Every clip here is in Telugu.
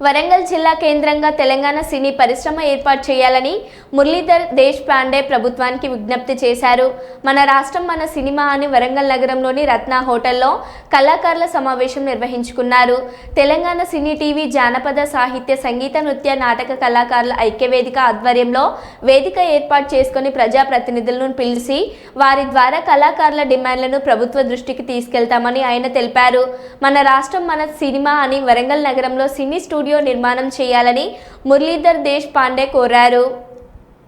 వరంగల్ జిల్లా కేంద్రంగా తెలంగాణ సినీ పరిశ్రమ ఏర్పాటు చేయాలని మురళీధర్ దేశ్ పాండే ప్రభుత్వానికి విజ్ఞప్తి చేశారు. మన రాష్ట్రం మన సినిమా అని వరంగల్ నగరంలోని రత్న హోటల్లో కళాకారుల సమావేశం నిర్వహించుకున్నారు. తెలంగాణ సినీ టీవీ జానపద సాహిత్య సంగీత నృత్య నాటక కళాకారుల ఐక్యవేదిక ఆధ్వర్యంలో వేదిక ఏర్పాటు చేసుకుని ప్రజాప్రతినిధులను పిలిచి వారి ద్వారా కళాకారుల డిమాండ్లను ప్రభుత్వ దృష్టికి తీసుకెళ్తామని ఆయన తెలిపారు. మన రాష్ట్రం మన సినిమా అని వరంగల్ నగరంలో సినీ స్టూడియో నిర్మాణం చేయాలని మురళీధర్ దేశ్ పాండే కోరారు.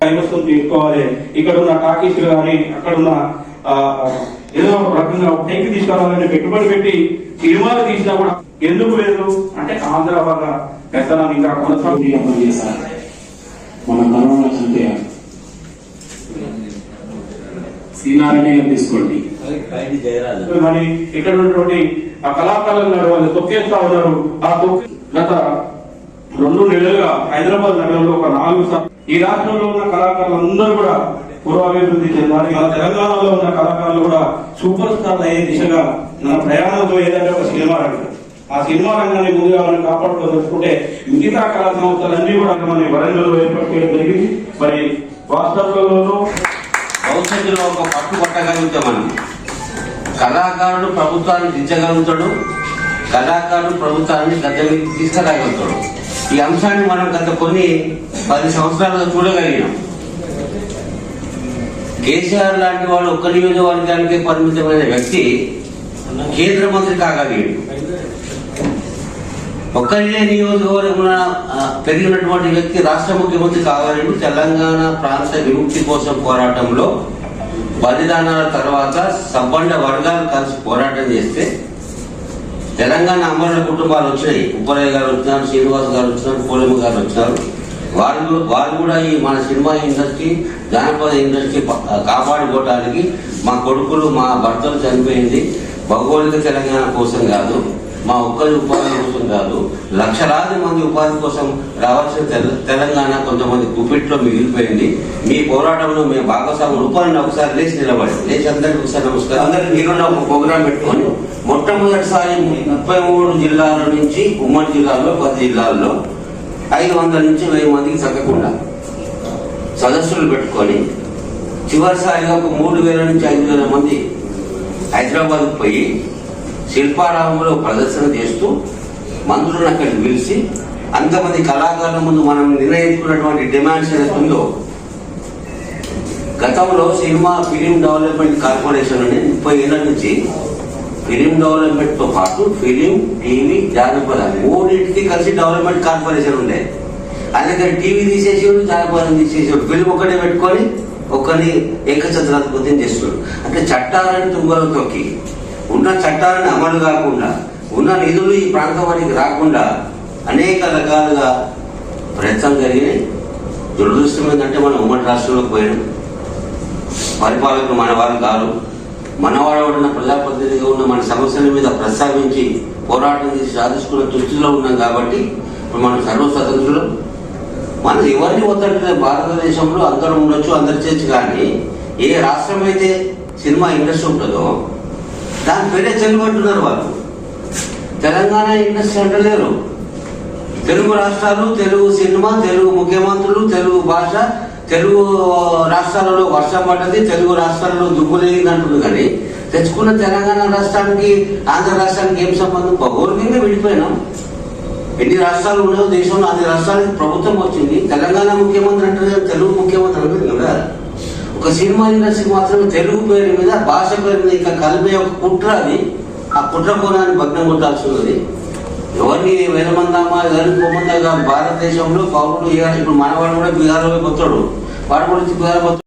కైవసం తీసుకోవాలి. ఇక్కడ ఉన్న టాకీసులు కానీ అక్కడ ఉన్న ఆ, ఏదో ఒక రకంగా పైకి తీసుకురావాలని పెట్టుబడి పెట్టి సినిమాలు తీసినా కూడా ఎందుకు లేదు? అంటే ఆంధ్ర వాళ్ళ పెత్తనం ఇంకా కొనసాగుతుంది. అమలు చేశారు మన కరోనా తీసుకోండి? మరి ఇక్కడ ఉన్నటువంటి ఆ కళాకారులు ఉన్నారు వాళ్ళు తొక్కేస్తా ఉన్నారు. ఆ తొక్కి గత రెండు నెలలుగా హైదరాబాద్ నగరంలో ఒక నాలుగు సార్లు ఈ రాష్ట్రంలో ఉన్న కళాకారులందరూ కూడా పూర్వాభివృద్ధి చెందాలి. మన తెలంగాణలో ఉన్న కళాకారులు కూడా సూపర్ స్టార్ అయ్యే దిశగా మన ప్రయాణంలో ఏదైనా ఒక సినిమా రంగం. ఆ సినిమా రంగాన్ని ముందుగా మనం కాపాడుకోదలుచుకుంటే మిగతా కళా సంస్థలన్నీ కూడా మన వరంగల్ ఏర్పాటు చేయడం జరిగింది. మరి వాస్తవంలోనూ భవిష్యత్తులో ఒక పట్టు పట్టగలుగుతాం మనం కళాకారుడు ప్రభుత్వాన్ని దించగలుగుతాడు కళాకారుడు ప్రభుత్వాన్ని గద్దె మీద తీసుకురాగలుగుతాడు. ఈ అంశాన్ని మనం గత కొన్ని పది సంవత్సరాలుగా చూడగలిగినాం. కేసీఆర్ లాంటి వాడు ఒక్క నియోజకవర్గానికే పరిమితమైన వ్యక్తి కేంద్ర మంత్రి కాగలిగాడు ఒక్కరినే నియోజకవర్గం పెరిగినటువంటి వ్యక్తి రాష్ట్ర ముఖ్యమంత్రి కావాలని తెలంగాణ ప్రాంత విముక్తి కోసం పోరాటంలో బలిదానాల తర్వాత సబ్బండ వర్గాలు కలిసి పోరాటం చేస్తే తెలంగాణ అమరుల కుటుంబాలు వచ్చినాయి ఉప్పరయ్య గారు వచ్చినారు శ్రీనివాస్ గారు వచ్చినారు పూలమ్మ గారు వచ్చినారు. వారు వారు కూడా ఈ మన సినిమా ఇండస్ట్రీ జానపద ఇండస్ట్రీ కాపాడుకోవటానికి కాపాడుకోవడానికి మా కొడుకులు మా భర్తలు చనిపోయింది. భౌగోళిక తెలంగాణ కోసం కాదు మా ఒక్కరి ఉపాధి కోసం కాదు లక్షలాది మంది ఉపాధి కోసం రావాల్సిన తెల- తెలంగాణ కొంతమంది గుప్పిట్లో మిగిలిపోయింది. మీ పోరాటంలో మేము భాగస్వాములు. ఉపాధిని ఒకసారి లేచి నిలబడి లేచి అందరికీ ఒకసారి నమస్కారం. అందరికీ మీరున్న ఒక ప్రోగ్రామ్ పెట్టుకొని మొట్టమొదటిసారి ముప్పై మూడు జిల్లాల నుంచి ఉమ్మడి జిల్లాల్లో పది జిల్లాల్లో ఐదు వందల నుంచి వెయ్యి మందికి తగ్గకుండా సదస్సులు పెట్టుకొని చివరిసారిగా ఒక మూడు వేల నుంచి ఐదు వేల మంది హైదరాబాద్కు పోయి శిల్పారామంలో ప్రదర్శన చేస్తూ మంత్రులను అక్కడికి పిలిచి అంతమంది కళాకారుల ముందు మనం నిర్ణయించుకున్నటువంటి డిమాండ్స్ ఏదైతే ఉందో గతంలో సినిమా ఫిలిం డెవలప్మెంట్ కార్పొరేషన్ అని ముప్పై ఏళ్ళ నుంచి ఫిలిం డెవలప్మెంట్తో పాటు ఫిలిం టీవీ జానపద మూడింటికి కలిసి డెవలప్మెంట్ కార్పొరేషన్ ఉండే. అందుకని టీవీ తీసేసేవాడు జానపదం తీసేసేవాడు ఫిలిం ఒకటే పెట్టుకొని ఒక్కని ఏకఛత్రాధిపత్యం చేస్తున్నాడు అంటే చట్టాలను తుంగలు తొక్కి ఉన్న చట్టాలను అమలు కాకుండా ఉన్న నిధులు ఈ ప్రాంతం వారికి రాకుండా అనేక రకాలుగా ప్రయత్నం జరిగినాయి. దురదృష్టం ఏంటంటే మనం ఉమ్మడి రాష్ట్రంలోకి పోయాం. పరిపాలకులు మన వారు కాదు మనవాడు ఉన్న ప్రజాప్రతినిధిగా ఉన్న మన సమస్యల మీద ప్రస్తావించి పోరాటం చేసి సాధించుకున్న దృష్టిలో ఉన్నాం కాబట్టి ఇప్పుడు మనం సర్వస్వతంత్రులు. మనం ఎవరిని వద్దట్లే భారతదేశంలో అందరూ ఉండొచ్చు అందరి చేయొచ్చు కానీ ఏ రాష్ట్రం అయితే సినిమా ఇండస్ట్రీ ఉంటుందో దాని పేరే చెల్లుబట్టున్నారు వాళ్ళు. తెలంగాణ ఇండస్ట్రీ అంటలేరు. తెలుగు రాష్ట్రాలు తెలుగు సినిమా తెలుగు ముఖ్యమంత్రులు తెలుగు భాష తెలుగు రాష్ట్రాలలో వర్షం పడ్డది తెలుగు రాష్ట్రాలలో దుబ్బులేని అంటుంది కానీ తెచ్చుకున్న తెలంగాణ రాష్ట్రానికి ఆంధ్ర రాష్ట్రానికి ఏం సంబంధం? భౌగోళికంగా విడిపోయినాం. ఎన్ని రాష్ట్రాలు ఉన్నాయో దేశంలో అన్ని రాష్ట్రాలకు ప్రభుత్వం వచ్చింది. తెలంగాణ ముఖ్యమంత్రి అంటారు కదా తెలుగు ముఖ్యమంత్రి అంటారు కదా ఒక సినిమా ఇండస్ట్రీ మాత్రమే తెలుగు పేరు మీద భాష పేరు మీద ఇంకా కలిపే ఒక కుట్ర అది. ఆ కుట్ర కోణాన్ని భగ్నం కొట్టాల్సి ఉన్నది. ఎవరిని వేల ఎవరిని పొమ్మందా కాదు భారతదేశంలో పౌరుడు ఇప్పుడు మనవాడు కూడా బీహార్ పోయి పోతాడు వాడు కూడా బీహార్ పోతాడు